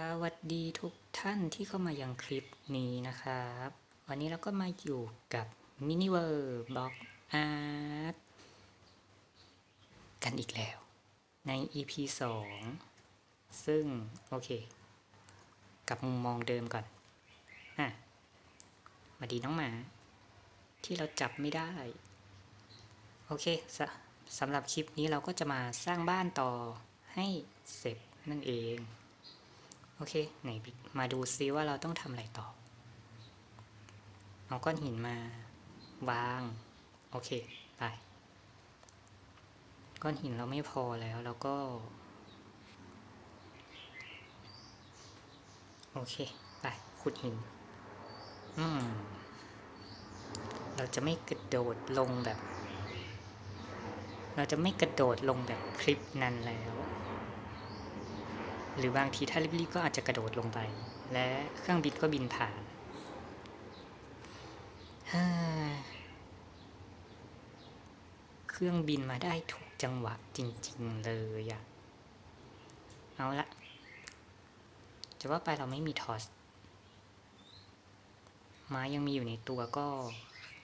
สวัสดีทุกท่านที่เข้ามายังคลิปนี้นะครับ วันนี้เราก็มาอยู่กับ m i n i v e r b l o c k Art กันอีกแล้ว ใน EP 2 ซึ่ง โอเค กับมุมมองเดิมก่อนอะสวัสดีน้องหมา ที่เราจับไม่ได้ โอเคสสำหรับคลิปนี้เราก็จะมาสร้างบ้านต่อให้เสร็จนั่นเอง โอเค ไหนมาดูซิว่าเราต้องทำอะไรต่อ เอาก้อนหินมาวาง โอเค ไป ก้อนหินเราไม่พอแล้วเราก็ โอเค ไป ขุดหิน อืม เราจะไม่กระโดดลงแบบ เราจะไม่กระโดดลงแบบคลิปนั้นแล้ว หรือบางทีถ้ารีบๆก็อาจจะกระโดดลงไป และเครื่องบินก็บินผ่านฮ่าเครื่องบินมาได้ถูกจังหวะจริง ๆ เลยอะเอาละจะว่าไปเราไม่มีทอสไม้ยังมีอยู่ในตัวก็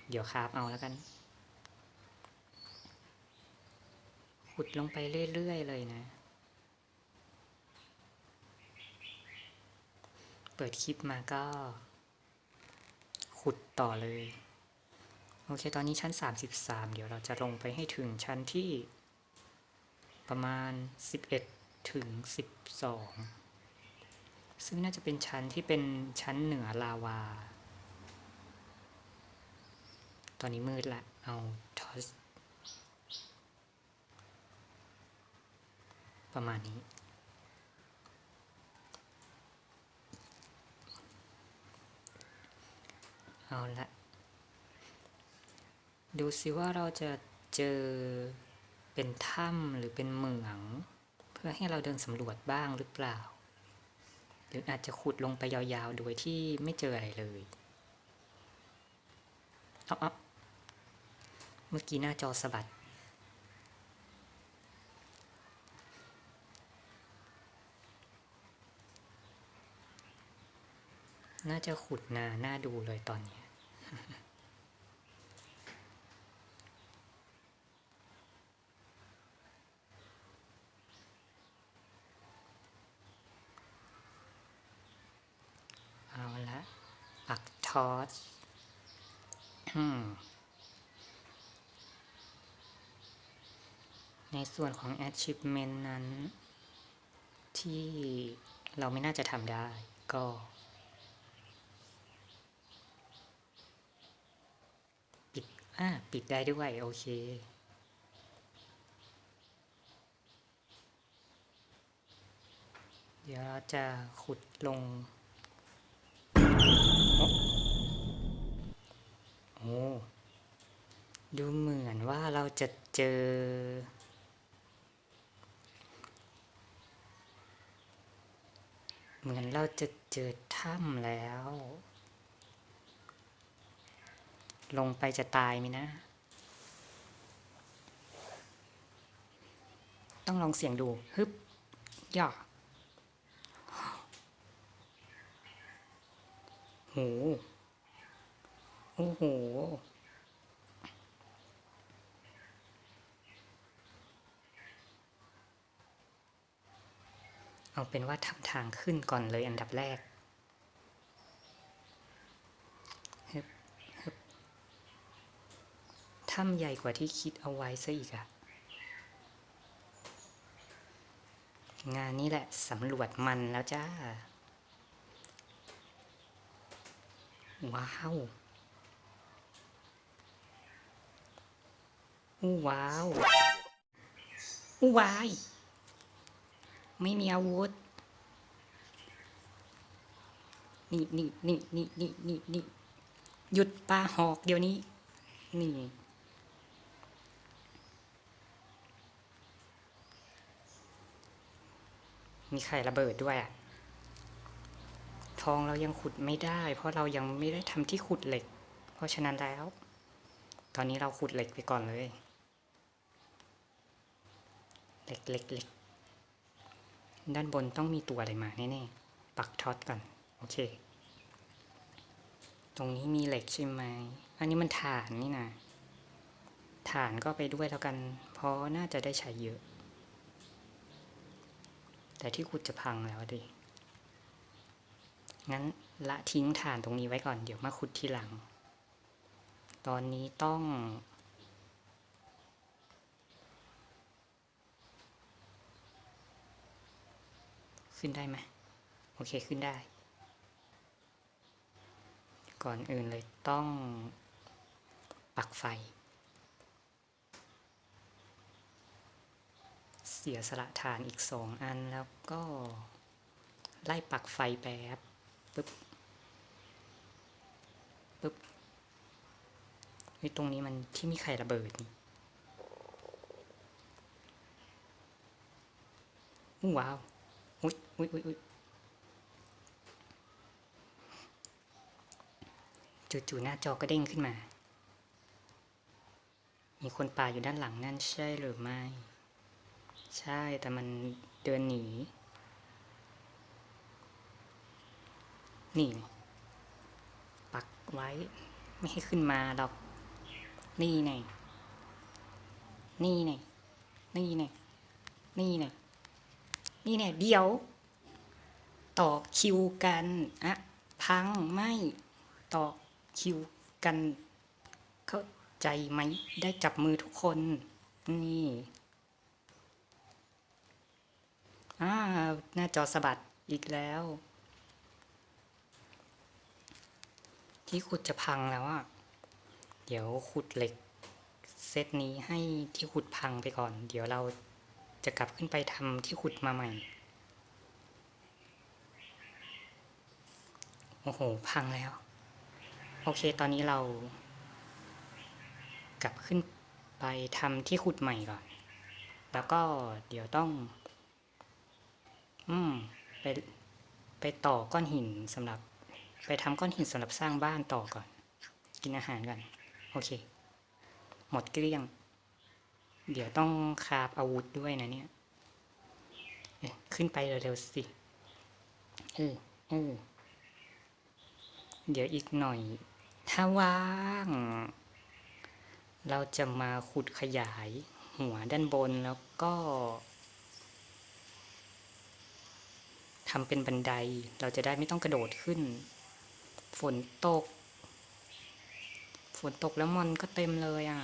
เดี๋ยวคราฟเอาแล้วกัน ขุดลงไปเรื่อย ๆ เลยนะ เปิดคลิปมาก็ ขุดต่อเลย โอเค ตอนนี้ชั้น 33 เดี๋ยวเราจะลงไปให้ถึงชั้นที่ ประมาณ 11 ถึง 12 ซึ่งน่าจะเป็นชั้นที่เป็นชั้นเหนือลาวา ตอนนี้มืดละ เอาทอสประมาณนี้ เอาละดูซิว่าเราจะเจอเป็นถ้ำหรือเป็นเหมือง เพื่อให้เราเดินสำรวจบ้างหรือเปล่า หรืออาจจะขุดลงไปยาวๆ โดยที่ไม่เจออะไรเลยเอาเอาเมื่อกี้หน้าจอสะบัด น่าจะขุดนาน่าดูเลยตอนนี้ เอาละปักทอสอืมในส่วนของ achievement นั้น ที่เราไม่น่าจะทำได้ก็ ปิด อ่าปิดได้ด้วย โอเค เดี๋ยวเราจะขุดลงโอ้โอ้ดูเหมือนว่าเราจะเจอ เหมือนเราจะเจอถ้ำแล้ว ลงไปจะตายไหมนะ ต้องลองเสียงดู ฮึบย่าโหโอ้โหเอาเป็นว่าทำทางขึ้นก่อนเลยอันดับแรก ฮึบฮึบ ถ้ำใหญ่กว่าที่คิดเอาไว้ซะอีกอะงานนี้แหละสำรวจมันแล้วจ้า ว้าว อู้ว้าว อู้วาย ไม่มีอาวุธ นี่นี่นี่นี่นี่นี่นี่หยุดปลาหอกเดี๋ยวนี้ นี่ มีไข่ระเบิดด้วยอะทองเรายังขุดไม่ได้ เพราะเรายังไม่ได้ทำที่ขุดเหล็ก เพราะฉะนั้นแล้ว ตอนนี้เราขุดเหล็กไปก่อนเลย เหล็กเหล็กเหล็กด้านบนต้องมีตัวอะไรมาแน่ๆ ปักท็อตก่อน โอเค ตรงนี้มีเหล็กใช่ไหม อันนี้มันฐานนี่นะ ฐานก็ไปด้วยแล้วกัน เพราะน่าจะได้ใช้เยอะ แต่ที่ขุดจะพังแล้วดิ งั้นละทิ้งฐานตรงนี้ไว้ก่อน เดี๋ยวมาขุดทีหลัง ตอนนี้ต้อง ขึ้นได้ไหมโอเคขึ้นได้ ก่อนอื่นเลยต้องปักไฟ เสียสละฐานอีกสองอันแล้วก็ ไล่ปักไฟแป๊บปึ๊บปึ๊บเฮ้ยตรงนี้มันที่มีไข่ระเบิดนี่อู้ว้าวอุ้ยอุ้ยอุ้ยอุ้ยจู่ๆหน้าจอก็เด้งขึ้นมา มีคนป่าอยู่ด้านหลังนั่นใช่หรือไม่ ใช่แต่มันเดินหนี นี่ ปักไว้ ไม่ให้ขึ้นมาหรอก นี่ไงนี่ไงนี่ไงนี่ไงนี่ไงเดี๋ยว ต่อคิวกันอะพังไม่ต่อคิวกัน เข้าใจไหม ได้จับมือทุกคน นี่ อ่าหน้าจอสะบัดอีกแล้ว ที่ขุดจะพังแล้วอะเดี๋ยวขุดเหล็ก เซตนี้ให้ที่ขุดพังไปก่อน เดี๋ยวเราจะกลับขึ้นไปทำที่ขุดมาใหม่ โอ้โห พังแล้ว โอเค ตอนนี้เรา กลับขึ้นไปทำที่ขุดใหม่ก่อน แล้วก็เดี๋ยวต้อง อืมไปไปต่อก้อนหินสำหรับ ไปทำก้อนหินสำหรับสร้างบ้านต่อก่อน กินอาหารกันโอเค หมดเกลี้ยง เดี๋ยวต้องคาบอาวุธด้วยนะเนี่ยขึ้นไปเร็วๆสิเออเออเดี๋ยวอีกหน่อย ถ้าว่าง เราจะมาขุดขยายหัวด้านบนแล้วก็ ทำเป็นบันได เราจะได้ไม่ต้องกระโดดขึ้น ฝนตก ฝนตกแล้วมอนก็เต็มเลยอะ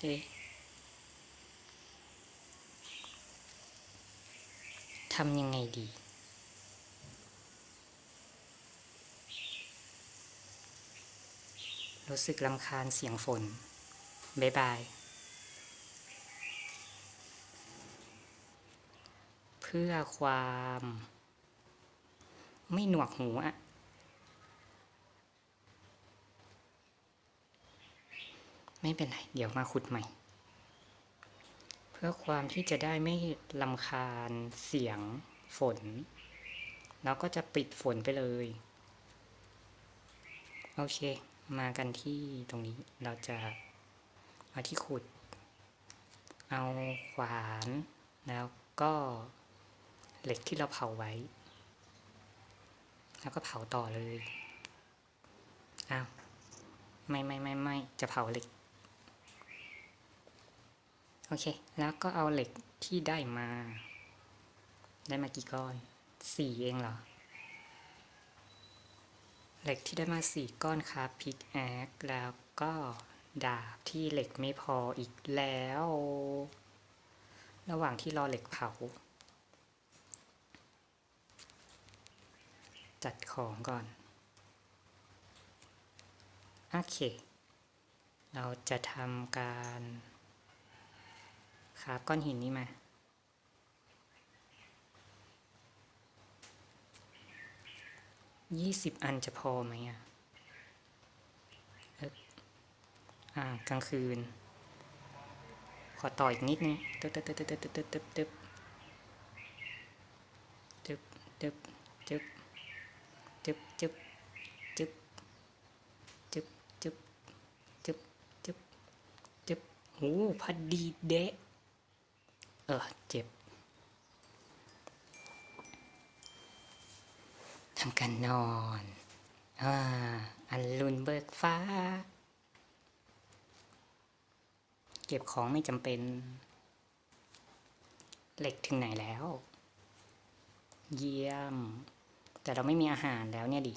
เอ๊ะทำยังไงดี รู้สึกลำคาญเสียงฝน บ๊ายบาย พื่อความ ไม่หนวกหูอะไม่เป็นไร เดี๋ยวมาขุดใหม่ เพื่อความที่จะได้ไม่ลำคาญเสียงฝนแล้วก็จะปิดฝนไปเลย โอเค มากันที่ตรงนี้เราจะเอาที่ขุด เอาขวานแล้วก็ เหล็กที่เราเผาไว้ แล้วก็เผาต่อเลย อ้าว ไม่ไม่ไม่ไม่จะเผาเหล็ก โอเค แล้วก็เอาเหล็กที่ได้มา ได้มากี่ก้อน สี่เองเหรอ เหล็กที่ได้มาสี่ก้อนครับพิกแอคแล้วก็ดาบที่เหล็กไม่พออีกแล้ว ระหว่างที่รอเหล็กเผา จัดของก่อน โอเค เราจะทำการคราบก้อนหินนี้มายี่สิบอันจะพอไหมอะอ่ากลางคืน ขอต่ออีกนิดนึงตึ๊บตึ๊บตึ๊บตึ๊บตึ๊บตึ๊บตึ๊บตึ๊บตึ๊บตึ๊บ จึ๊บจึ๊บจึ๊บจึ๊บจึ๊บจึบจึบจึบโอ้พอดีเดะเออเจ็บทำการนอนอันลุนเบิกฟ้า เก็บของไม่จำเป็น เหล็กถึงไหนแล้ว เยี่ยม แต่เราไม่มีอาหารแล้วเนี่ยดิ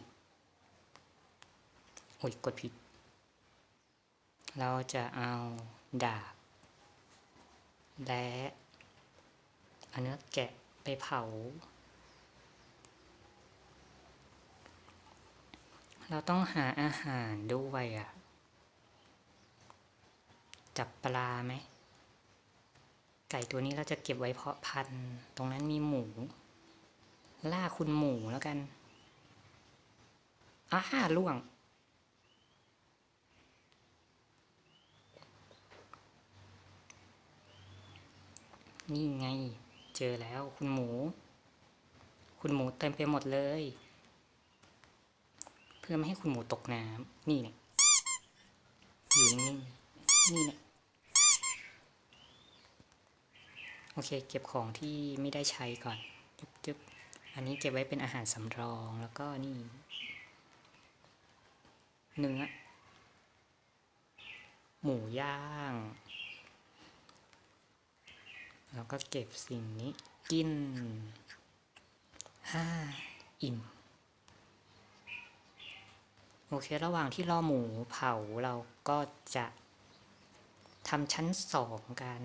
โอ้ยกดผิด เราจะเอาดาบ และเอาเนื้อแกะไปเผา เราต้องหาอาหารด้วยอะ จับปลาไหม ไก่ตัวนี้เราจะเก็บไว้เพาะพันธุ์ ตรงนั้นมีหมู ล่าคุณหมูแล้วกันอ้าล่วง นี่ไง เจอแล้วคุณหมู คุณหมูเต็มไปหมดเลย เพื่อไม่ให้คุณหมูตกน้ำนี่เนี่ยอยู่นิ่งๆนี่เนี่ยโอเค เก็บของที่ไม่ได้ใช้ก่อน อันนี้เก็บไว้เป็นอาหารสำรองแล้วก็นี่เนื้อ หมูย่าง แล้วก็เก็บสิ่งนี้กินห้าอิ่ม โอเค ระหว่างที่รอหมูเผาเราก็จะทำชั้นสองกัน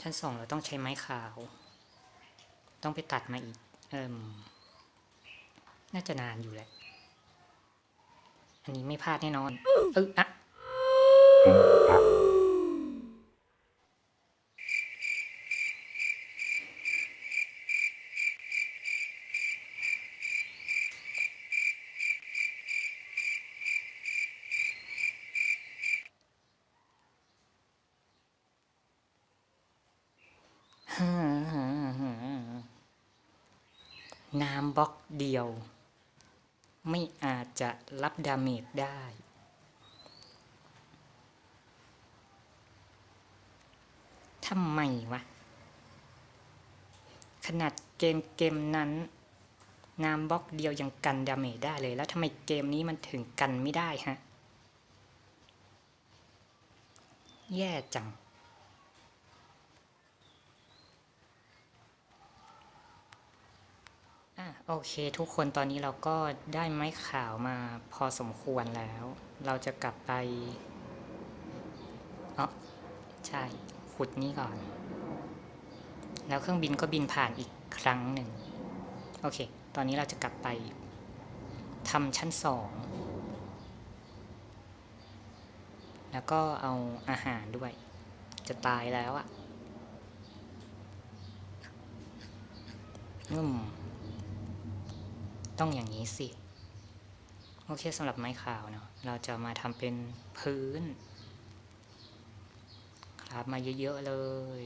ชั้นสองเราต้องใช้ไม้ขาว ต้องไปตัดมาอีก เอิมน่าจะนานอยู่แหละ อันนี้ไม่พลาดแน่นอน เอออะ น้ำบล็อกเดี ยวไม่อาจจะรับดาเมจได้ ทำไมวะ ขนาดเกมเกมนั้น น้ำบล็อกเดียวยังกันดาเมจได้เลย แล้วทำไมเกมนี้มันถึงกันไม่ได้ฮะ แย่จัง อะ โอเคทุกคนตอนนี้เราก็ได้ไม้ขาวมาพอสมควรแล้ว เราจะกลับไปเออใช่ขุดนี่ก่อน แล้วเครื่องบินก็บินผ่านอีกครั้งหนึ่ง โอเค ตอนนี้เราจะกลับไปทำชั้นสอง แล้วก็เอาอาหารด้วย จะตายแล้วอะ่ะอืม ต้องอย่างนี้สิ โอเคสำหรับไม้ขาวเนาะเราจะมาทำเป็นพื้น ครับมาเยอะๆเลย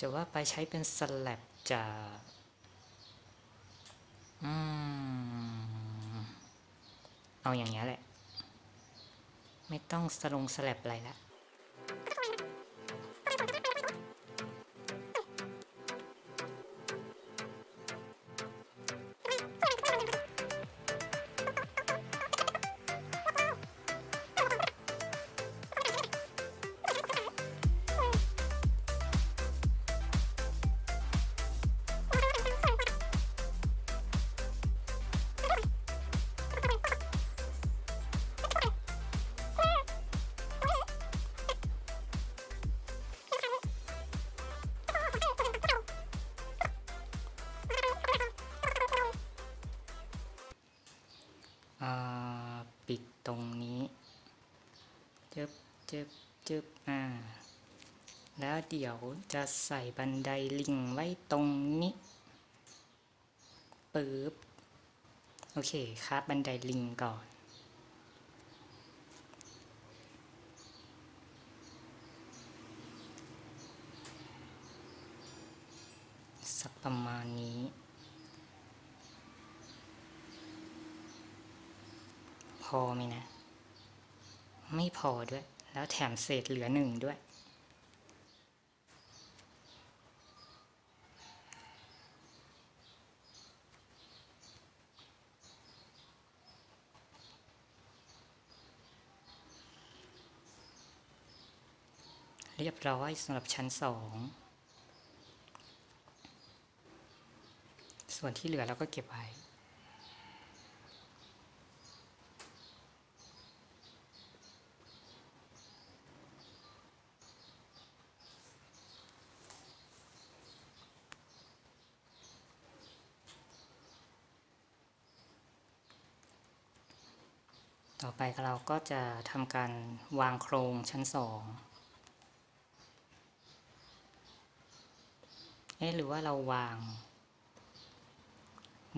จะว่าไปใช้เป็นสลับจะอืมเอาอย่างนี้แหละ ไม่ต้องสลงสลับอะไรละ จึบจึบจึบอ่า แล้วเดี๋ยวจะใส่บันไดลิงไว้ตรงนี้ปึ๊บ โอเคครับบันไดลิงก่อนสักประมาณนี้ พอไหมนะ ไม่พอด้วย แล้วแถมเศษเหลือหนึ่งด้วย เรียบร้อยสำหรับชั้นสองส่วนที่เหลือเราก็เก็บไว้ เราก็จะทำการวางโครงชั้นสองเอ๊ะหรือว่าเราวาง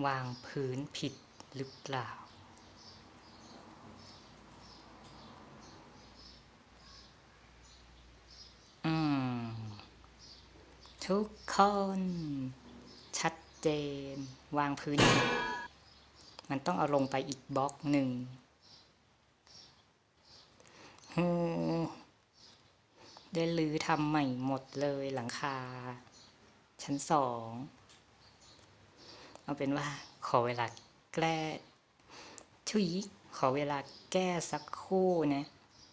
วางพื้นผิดหรือเปล่าอืม ทุกคน ชัดเจน วางพื้น มันต้องเอาลงไปอีกบล็อกหนึ่ง ได้ลือทำใหม่หมดเลยหลังคา ชั้นสอง เอาเป็นว่า ขอเวลาแก้ชุยขอเวลาแก้สักคู่นะ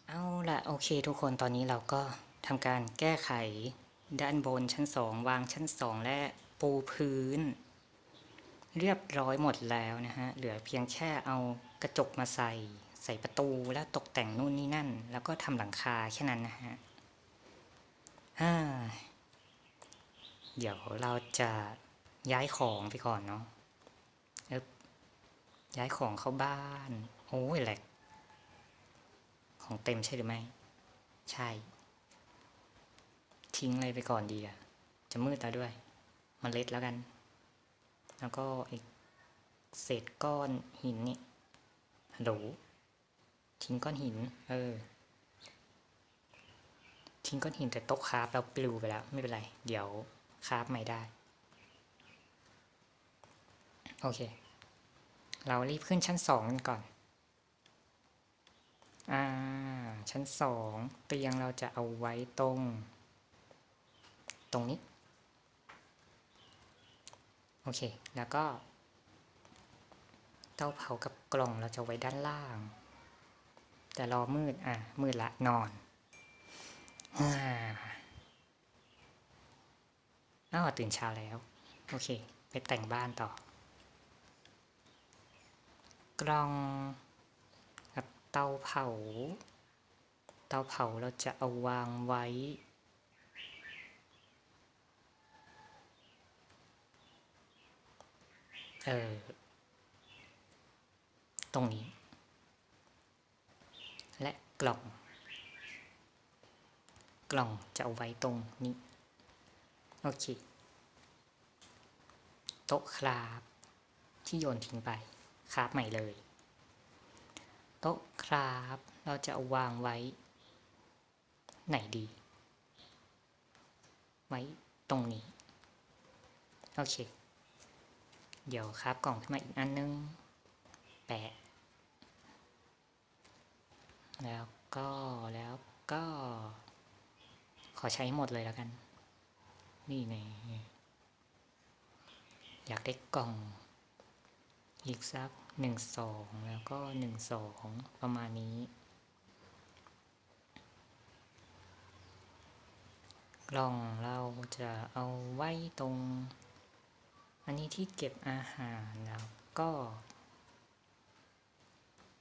เอาละโอเคทุกคนตอนนี้เราก็ทำการแก้ไข ด้านบนชั้นสองวางชั้นสองและปูพื้น เรียบร้อยหมดแล้วนะฮะ เหลือเพียงแค่เอากระจกมาใส่ ใส่ประตูแล้วตกแต่งนู่นนี่นั่น แล้วก็ทำหลังคาแค่นั้นนะฮะอ่าเดี๋ยวเราจะย้ายของไปก่อนเนาะย้ายของเข้าบ้าน โอ้ยแหลกของเต็มใช่หรือไม่ ใช่ ทิ้งอะไรไปก่อนดีอะจะมืดแล้วด้วยมเล็ดแล้วกัน แล้วก็ไอ้เศษก้อนหินนี่ฮัลโหล ทิ้งก้อนหิน เออ ทิ้งก้อนหินแต่โต๊ะคราฟเราปลิวไปแล้ว ไม่เป็นไร เดี๋ยวคราฟใหม่ได้ โอเค เรารีบขึ้นชั้นสองกันก่อน อ่า ชั้นสองเตียงเราจะเอาไว้ตรง ตรงนี้ โอเค แล้วก็เตาเผากับกล่องเราจะไว้ด้านล่าง แต่รอมืด อะ มืดละนอนอ่าอ้าวตื่นเช้าแล้ว โอเค ไปแต่งบ้านต่อ กล่องกับเตาเผา เตาเผาเราจะเอาวางไว้เออตรงนี้ กล่อง กล่องจะเอาไว้ตรงนี้ โอเค โต๊ะคราบที่โยนทิ้งไปคราบใหม่เลย โต๊ะคราบเราจะเอาวางไว้ ไหนดี ไว้ตรงนี้ โอเค เดี๋ยวครับกล่องขึ้นมาอีกอันนึงแปะ แล้วก็แล้วก็ ขอใช้หมดเลยแล้วกัน นี่ไงอยากได้กล่อง อีกสักหนึ่งสองแล้วก็หนึ่งสองประมาณนี้ กล่องเราจะเอาไว้ตรง อันนี้ที่เก็บอาหารแล้วก็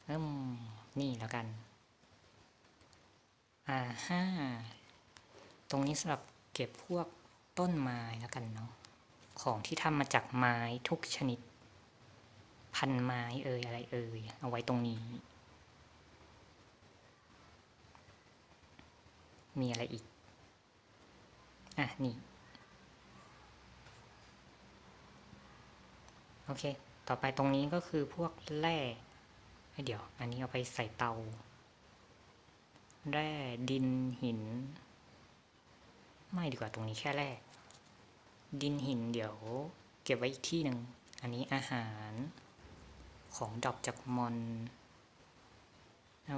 อืมนี่แล้วกัน อ่าห้าตรงนี้สำหรับเก็บพวกต้นไม้แล้วกันเนาะ ของที่ทำมาจากไม้ทุกชนิด พันไม้เอ่ยอะไรเอ่ยเอาไว้ตรงนี้ มีอะไรอีก อะ นี่ โอเค ต่อไปตรงนี้ก็คือพวกแร่เดี๋ยว อันนี้เอาไปใส่เตา แร่ดินหิน ไม่ดีกว่าตรงนี้แค่แร่ดินหินเดี๋ยว เก็บไว้อีกที่หนึ่ง อันนี้อาหารของดอกจากมอนอ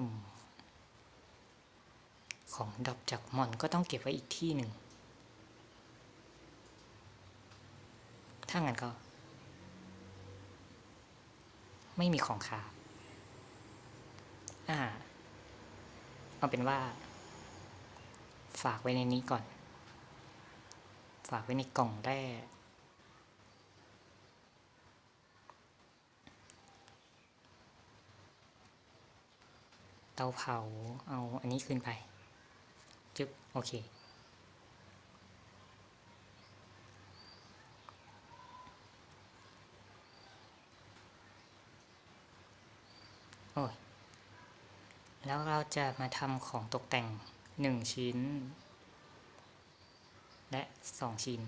ของดอกจากมอนก็ต้องเก็บไว้อีกที่หนึ่ง ถ้างั้นก็ ไม่มีของขาอ่า เอาเป็นว่า ฝากไว้ในนี้ก่อน ฝากไว้ในกล่องแร่เตาเผาเอาอันนี้ขึ้นไป จึ๊บ โอเค โอ้ย แล้วเราจะมาทำของตกแต่งหนึ่งชิ้น และสองชิ้น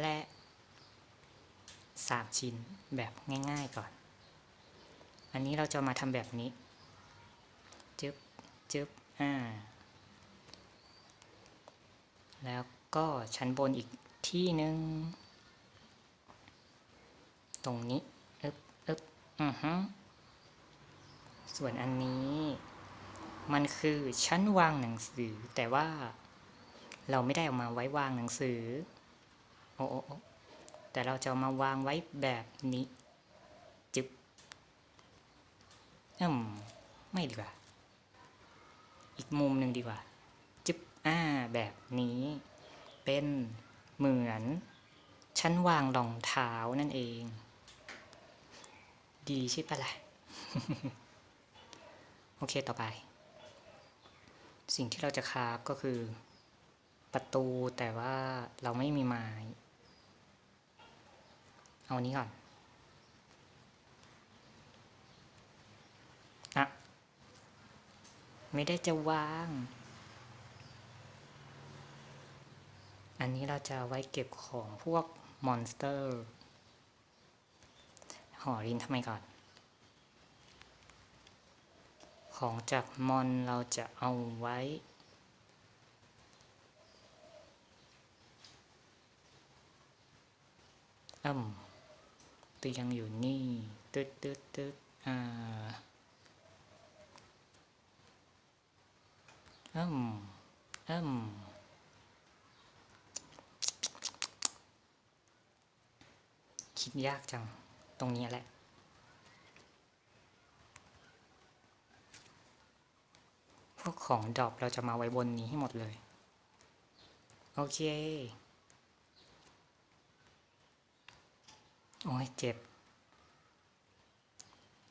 และสามชิ้นแบบง่ายๆก่อน อันนี้เราจะมาทำแบบนี้จึ๊บจึ๊บอ่า แล้วก็ชั้นบนอีกที่หนึ่ง ตรงนี้ อึบอึบอือฮึส่วนอันนี้ มันคือชั้นวางหนังสือ แต่ว่าเราไม่ได้เอามาไว้วางหนังสือ โอ้โอ้แต่เราจะามาวางไว้แบบนี้ จึ๊บอืมไม่ดีกว่า อีกมุมหนึ่งดีกว่า จึ๊บอ่า แบบนี้ เป็นเหมือน ชั้นวางรองเท้านั่นเอง ดีใช่ปะล่ะ โอเคต่อไป สิ่งที่เราจะคาฟก็คือ ประตูแต่ว่าเราไม่มีไม้ เอาอันนี้ก่อนอะไม่ได้จะวาง อันนี้เราจะไว้เก็บของพวกมอนสเตอร์ หอรินทำไมก่อน ของจากมอนเราจะเอาไว้ อืมเตียงอยู่นี่ ตึ๊ดตึ๊ดตึ๊ดอ่าอืมอืมคิดยากจัง ตรงนี้แหละ วกของดรอปเราจะมาไว้บนนี้ให้หมดเลย โอเค โอ้ยเจ็บ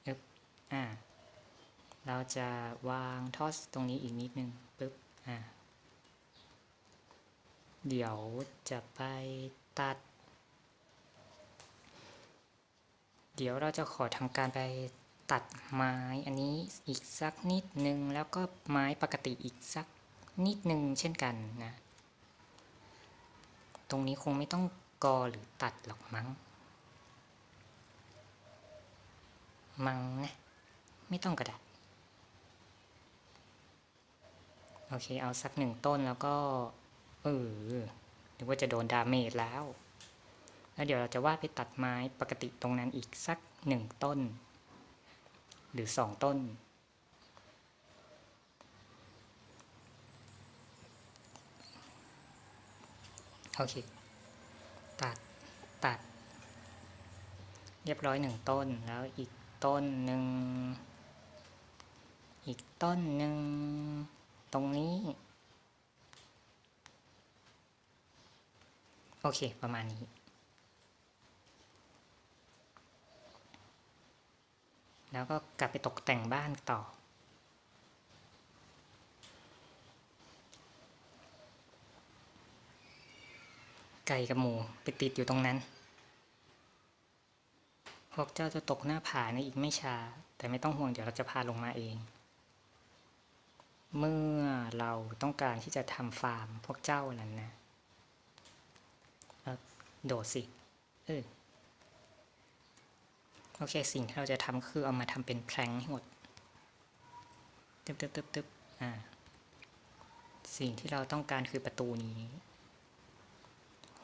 อึบอ่า เราจะวางทอสตรงนี้อีกนิดนึงปึ๊บ อ่า เดี๋ยวจะไปตัด เดี๋ยวเราจะขอทำการไป ตัดไม้อันนี้อีกสักนิดนึง แล้วก็ไม้ปกติอีกสักนิดนึงเช่นกันนะ ตรงนี้คงไม่ต้องกอหรือตัดหรอกมั้ง มังนะ ไม่ต้องกระดาษโอเค เอาสักหนึ่งต้นแล้วก็ เออนึกว่าจะโดนดาเมจแล้ว แล้วเดี๋ยวเราจะวาดไปตัดไม้ปกติตรงนั้นอีกสักหนึ่งต้น หรือสองต้น โอเค ตัด ตัด เรียบร้อยหนึ่งต้น แล้วอีกต้นหนึ่ง อีกต้นหนึ่ง ตรงนี้ โอเค ประมาณนี้ แล้วก็กลับไปตกแต่งบ้านต่อ ไก่กับหมูไปติดอยู่ตรงนั้น พวกเจ้าจะตกหน้าผาในอีกไม่ช้า แต่ไม่ต้องห่วงเดี๋ยวเราจะพาลงมาเอง เมื่อเราต้องการที่จะทำฟาร์มพวกเจ้านั้นนะโดดสิ เออ โอเคสิ่งที่เราจะทำคือเอามาทำเป็นแพลงให้หมดตึ๊บตึ๊บตึ๊บตึ๊บอ่าสิ่งที่เราต้องการคือประตูนี้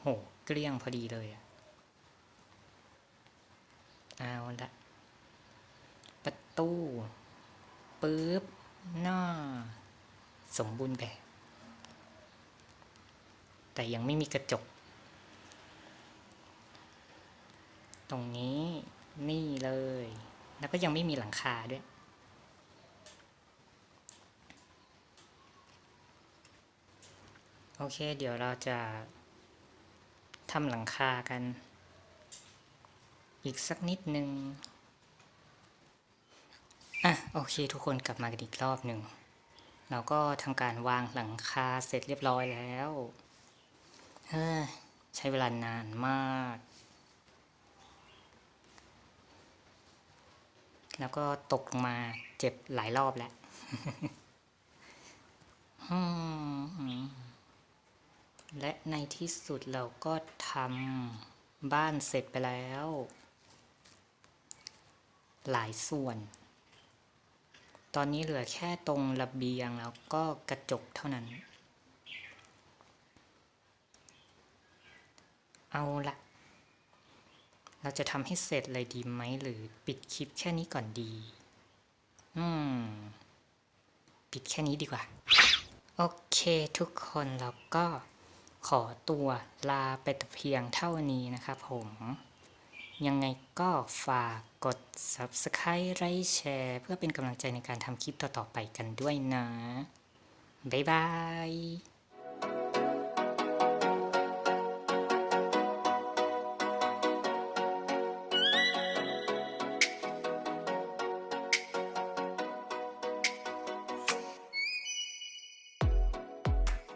โห เกลี้ยงพอดีเลยอะเอาละประตูปึ๊บหน้า สมบูรณ์แบบ แต่ยังไม่มีกระจก ตรงนี้ นี่เลย แล้วก็ยังไม่มีหลังคาด้วย โอเค เดี๋ยวเราจะทำหลังคากัน อีกสักนิดนึงอะโอเค ทุกคนกลับมากันอีกรอบหนึ่งเราก็ทำการวางหลังคาเสร็จเรียบร้อยแล้วเฮ้ใช้เวลานานมาก แล้วก็ตกลงมาเจ็บหลายรอบแล้วและในที่สุดเราก็ทำบ้านเสร็จไปแล้ว หลายส่วน ตอนนี้เหลือแค่ตรงระเบียงแล้วก็กระจกเท่านั้น เอาละ เราจะทำให้เสร็จเลยดีไหมหรือปิดคลิปแค่นี้ก่อนดี อืม ปิดแค่นี้ดีกว่า โอเคทุกคนเราก็ขอตัวลาไปแต่เพียงเท่านี้นะครับผม ยังไงก็ฝากกด Subscribe ไลค์แชร์ เพื่อเป็นกำลังใจในการทำคลิปต่อๆไปกันด้วยนะ บ๊ายบาย